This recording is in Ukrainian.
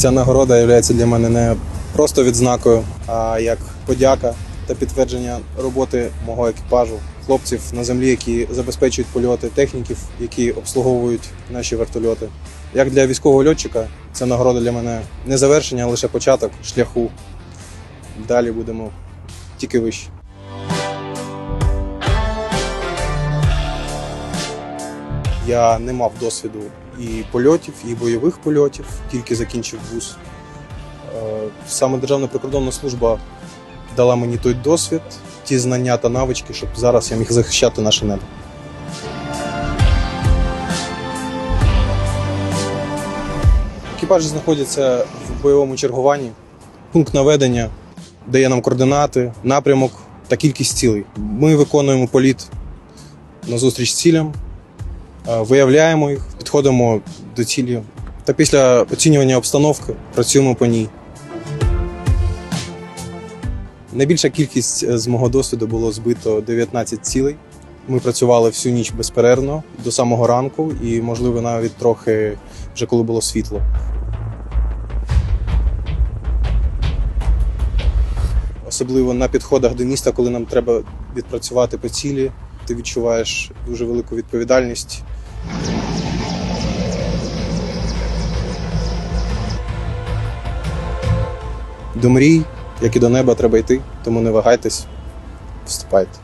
Ця нагорода є для мене не просто відзнакою, а як подяка та підтвердження роботи мого екіпажу, хлопців на землі, які забезпечують польоти, техніків, які обслуговують наші вертольоти. Як для військового льотчика, ця нагорода для мене не завершення, а лише початок шляху. Далі будемо тільки вище. Я не мав досвіду і польотів, і бойових польотів, тільки закінчив вуз. Е, Саме Державна прикордонна служба дала мені той досвід, ті знання та навички, щоб зараз я міг захищати наше небо. Екіпажі знаходяться в бойовому чергуванні. Пункт наведення дає нам координати, напрямок та кількість цілей. Ми виконуємо політ на зустріч цілям, виявляємо їх, підходимо до цілі та після оцінювання обстановки працюємо по ній. Найбільша кількість е, з мого досвіду було збито 19 цілей. Ми працювали всю ніч безперервно до самого ранку, і, можливо, навіть трохи вже коли було світло. Особливо на підходах до міста, коли нам треба відпрацювати по цілі, ти відчуваєш дуже велику відповідальність. До мрій, як і до неба, треба йти, тому не вагайтесь, вступайте.